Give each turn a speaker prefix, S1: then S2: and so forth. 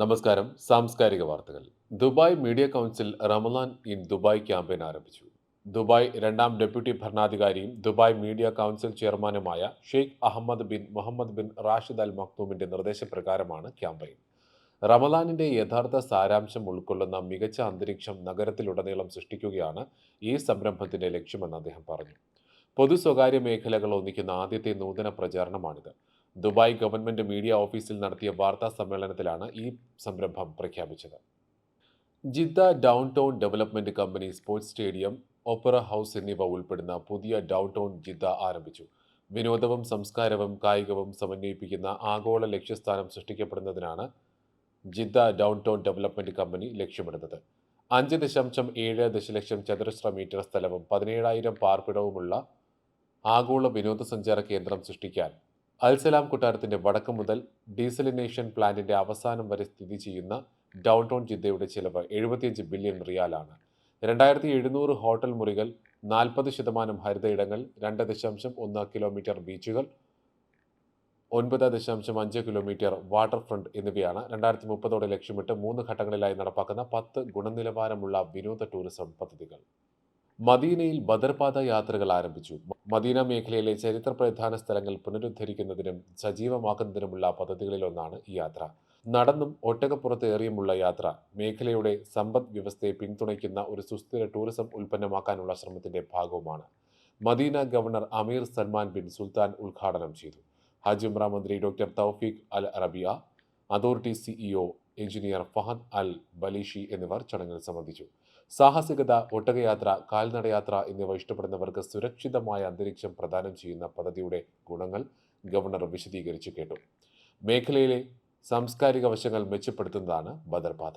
S1: നമസ്കാരം. സാംസ്കാരിക വാർത്തകൾ. Dubai media council Ramadan in Dubai campaign ആരംഭിച്ചു. ദുബായ് രണ്ടാം ഡെപ്യൂട്ടി ഭരണാധികാരിയും ദുബായ് മീഡിയ കൗൺസിൽ ചെയർമാനുമായ Sheikh Ahmed bin Mohammed bin Rashid Al മക്തൂമിന്റെ നിർദ്ദേശപ്രകാരമാണ് ക്യാമ്പയിൻ. റമദാനിന്റെ യഥാർത്ഥ സാരാംശം ഉൾക്കൊള്ളുന്ന മികച്ച അന്തരീക്ഷം നഗരത്തിലുടനീളം സൃഷ്ടിക്കുകയാണ് ഈ സംരംഭത്തിന്റെ ലക്ഷ്യമെന്ന് അദ്ദേഹം പറഞ്ഞു. പൊതു സ്വകാര്യ മേഖലകൾ ഒന്നിക്കുന്ന ആദ്യത്തെ നൂതന പ്രചാരണമാണിത്. ദുബായ് ഗവൺമെന്റ് മീഡിയ ഓഫീസിൽ നടത്തിയ വാർത്താ സമ്മേളനത്തിലാണ് ഈ സംരംഭം പ്രഖ്യാപിച്ചത്. Jeddah downtown development company sports stadium opera house എന്നിവ ഉൾപ്പെടുന്ന പുതിയ ഡൗൺ ടൗൺ ജിദ്ദ ആരംഭിച്ചു. വിനോദവും സംസ്കാരവും കായികവും സമന്വയിപ്പിക്കുന്ന ആഗോള ലക്ഷ്യസ്ഥാനം സൃഷ്ടിക്കപ്പെടുന്നതിനാണ് Jeddah downtown development company ലക്ഷ്യമിടുന്നത്. അഞ്ച് ദശാംശം ഏഴ് ദശലക്ഷം ചതുരശ്ര മീറ്റർ സ്ഥലവും പതിനേഴായിരം പാർപ്പിടവുമുള്ള ആഗോള വിനോദസഞ്ചാര കേന്ദ്രം സൃഷ്ടിക്കാൻ അൽസലാം കൊട്ടാരത്തിന്റെ വടക്ക് മുതൽ ഡീസലിനേഷൻ പ്ലാന്റിന്റെ അവസാനം വരെ സ്ഥിതി ചെയ്യുന്ന ഡൗൺ ടൗൺ ജിദ്ദയുടെ ചിലവ് എഴുപത്തിയഞ്ച് ബില്യൺ റിയാലാണ്. രണ്ടായിരത്തി എഴുന്നൂറ് ഹോട്ടൽ മുറികൾ നാൽപ്പത് ശതമാനം ഹരിത ഇടങ്ങൾ രണ്ട് ദശാംശം ഒന്ന് കിലോമീറ്റർ ബീച്ചുകൾ ഒൻപത് ദശാംശം അഞ്ച് കിലോമീറ്റർ വാട്ടർ ഫ്രണ്ട് എന്നിവയാണ് രണ്ടായിരത്തി മുപ്പതോടെ ലക്ഷ്യമിട്ട് മൂന്ന് ഘട്ടങ്ങളിലായി നടപ്പാക്കുന്ന പത്ത് ഗുണനിലവാരമുള്ള വിനോദ ടൂറിസം പദ്ധതികൾ. മദീനയിൽ ബദർപാത യാത്രകൾ ആരംഭിച്ചു. മദീന മേഖലയിലെ ചരിത്ര പ്രധാന സ്ഥലങ്ങൾ പുനരുദ്ധരിക്കുന്നതിനും സജീവമാക്കുന്നതിനുമുള്ള പദ്ധതികളിലൊന്നാണ് ഈ യാത്ര. നടന്നും ഒട്ടകപ്പുറത്ത് ഏറിയുമുള്ള യാത്ര മേഖലയുടെ സമ്പദ് വ്യവസ്ഥയെ പിന്തുണയ്ക്കുന്ന ഒരു സുസ്ഥിര ടൂറിസം ഉൽപ്പന്നമാക്കാനുള്ള ശ്രമത്തിന്റെ ഭാഗവുമാണ്. Medina governor Amir Salman bin Sultan ഉദ്ഘാടനം ചെയ്തു. ഹജ് ഉംറ മന്ത്രി doctor Tawfiq Al Rabiah authority CEO engineer Fahad Al Balishi എന്നിവർ ചടങ്ങിൽ സംബന്ധിച്ചു. സാഹസികത ഒട്ടകയാത്ര കാൽനടയാത്ര എന്നിവ ഇഷ്ടപ്പെടുന്നവർക്ക് സുരക്ഷിതമായ അന്തരീക്ഷം പ്രദാനം ചെയ്യുന്ന പദ്ധതിയുടെ ഗുണങ്ങൾ ഗവർണർ വിശദീകരിച്ചു കേട്ടു. മേഖലയിലെ സാംസ്കാരിക വശങ്ങൾ മെച്ചപ്പെടുത്തുന്നതാണ് ബദർപാത